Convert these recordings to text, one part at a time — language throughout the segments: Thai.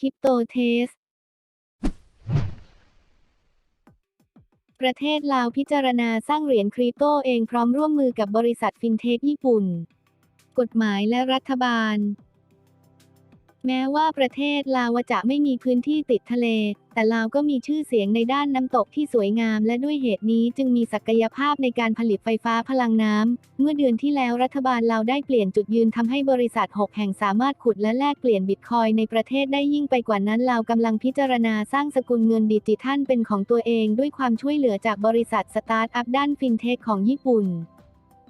คริปโตเทส ประเทศลาวพิจารณาสร้างเหรียญคริปโตเองพร้อมร่วมมือกับบริษัทฟินเทคญี่ปุ่น กฎหมายและรัฐบาล แม้ว่าประเทศลาวจะไม่มีพื้นที่ติดทะเล แต่ลาวก็มีชื่อเสียงในด้านน้ำตกที่สวยงาม และด้วยเหตุนี้จึงมีศักยภาพในการผลิตไฟฟ้าพลังน้ำ เมื่อเดือนที่แล้วรัฐบาลลาวได้เปลี่ยนจุดยืนทำให้บริษัท 6 แห่งสามารถขุดและแลกเปลี่ยนบิตคอยในประเทศได้ยิ่งไปกว่านั้นลาวกำลังพิจารณาสร้างสกุลเงินดิจิทัลเป็นของตัวเอง ด้วยความช่วยเหลือจากบริษัทสตาร์ทอัพด้านฟินเทคของญี่ปุ่น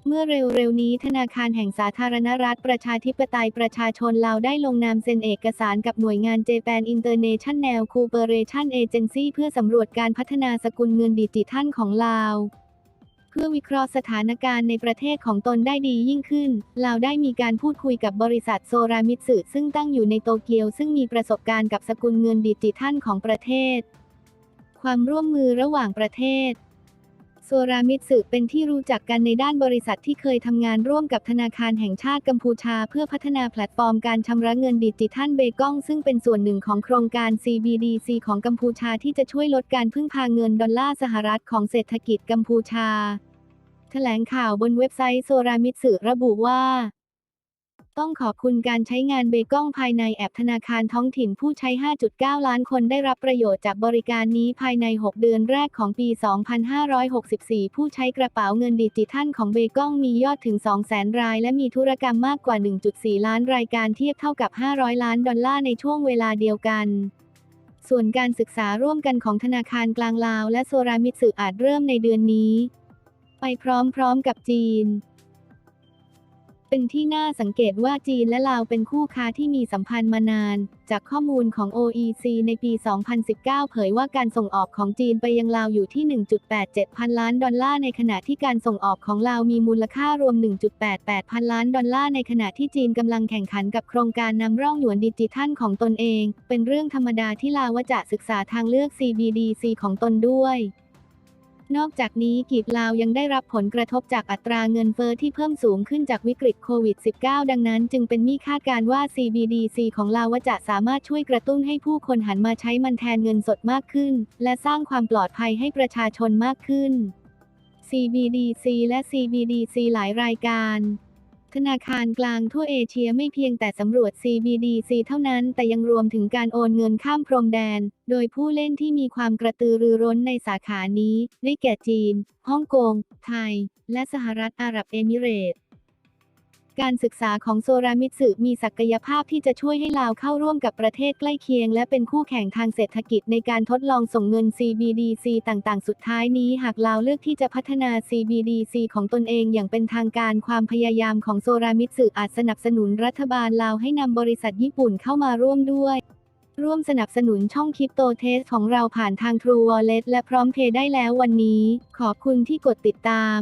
เมื่อเร็วๆนี้ธนาคารแห่งสาธารณรัฐประชาธิปไตยประชาชนลาวได้ลงนามเซ็นเอกสารกับหน่วยงาน Japan International Cooperation Agency เพื่อสำรวจการพัฒนาสกุลเงินดิจิทัลของลาวเพื่อวิเคราะห์สถานการณ์ในประเทศของตนได้ดียิ่งขึ้นลาได้มีการพูดคุยกับบริษัทโซรามิตสึซึ่งตั้งอยู่ในโตเกียว ซึ่งมีประสบการณ์กับสกุลเงินดิจิทัลของประเทศ ความร่วมมือระหว่างประเทศ โซรามิตสึเป็นที่รู้จักกันในด้านบริษัทที่เคยทำงานร่วมกับธนาคารแห่งชาติกัมพูชา เพื่อพัฒนาแพลตฟอร์มการชำระเงินดิจิทัลเบกองซึ่งเป็นส่วนหนึ่งของโครงการ CBDC ของกัมพูชาที่จะช่วยลดการพึ่งพาเงินดอลลาร์สหรัฐของเศรษฐกิจกัมพูชา แถลงข่าวบนเว็บไซต์โซรามิตสึระบุว่า ต้องขอบคุณการใช้งานเบก้องภายในแอปธนาคารท้องถิ่นผู้ใช้ 5.9 ล้านคนได้รับประโยชน์จากบริการนี้ภายใน 6 เดือนแรกของปี 2564 ผู้ใช้กระเป๋าเงินดิจิทัลของเบก้องมียอดถึง 200,000 ราย และมีธุรกรรมมากกว่า 1.4 ล้านรายการเทียบเท่ากับ 500 ล้านดอลลาร์ในช่วงเวลาเดียวกันส่วนการศึกษาร่วมกันของธนาคารกลางลาวและโซรามิตสึอาจเริ่มในเดือนนี้ ไปพร้อมๆกับจีน เป็นที่น่าสังเกตว่าจีนและลาวเป็นคู่ค้าที่มีสัมพันธ์มานาน จากข้อมูลของ OEC ในปี 2019 เผยว่าการส่งออกของจีนไปยังลาวอยู่ที่ 1.87 พันล้านดอลลาร์ในขณะที่การส่งออกของลาวมีมูลค่ารวม 1.88 พันล้านดอลลาร์ในขณะที่จีนกำลังแข่งขันกับโครงการนำร่องหยวนดิจิทัลของตนเอง เป็นเรื่องธรรมดาที่ลาวจะศึกษาทางเลือก CBDC ของตนด้วย นอกจากนี้กีบลาวยังได้รับผลกระทบจากอัตราเงินเฟอ้อที่เพิ่มสูงขึ้นจากวิกฤตโควิด -19 ดังนั้นจึงเป็นมีคาดการว่า CBDC ของลาวจะสามารถช่วยกระตุ้นให้ผู้คนหันมาใช้มันแทนเงินสดมากขึ้น และสร้างความปลอดภัยให้ประชาชนมากขึ้น CBDC และ CBDC หลายรายการ ธนาคารกลางทั่วเอเชียไม่เพียงแต่สำรวจ CBDC เท่านั้น แต่ยังรวมถึงการโอนเงินข้ามพรมแดน โดยผู้เล่นที่มีความกระตือรือร้นในสาขานี้ ได้แก่จีน ฮ่องกง ไทย และสหรัฐอาหรับเอมิเรตส์ การศึกษาของโซรามิตสึมีศักยภาพที่จะช่วยให้ลาวเข้าร่วมกับประเทศใกล้เคียง และเป็นคู่แข่งทางเศรษฐกิจในการทดลองส่งเงิน CBDC ต่างๆ สุดท้ายนี้ หากลาวเลือกที่จะพัฒนา CBDC ของตนเองอย่างเป็นทางการความพยายามของโซรามิตสึอาจสนับสนุนรัฐบาลลาวให้นำบริษัทญี่ปุ่นเข้ามาร่วมด้วยร่วมสนับสนุนช่องคริปโตเทสของเราผ่านทาง True Wallet และพร้อมเพย์ได้แล้ววันนี้ ขอบคุณที่กดติดตาม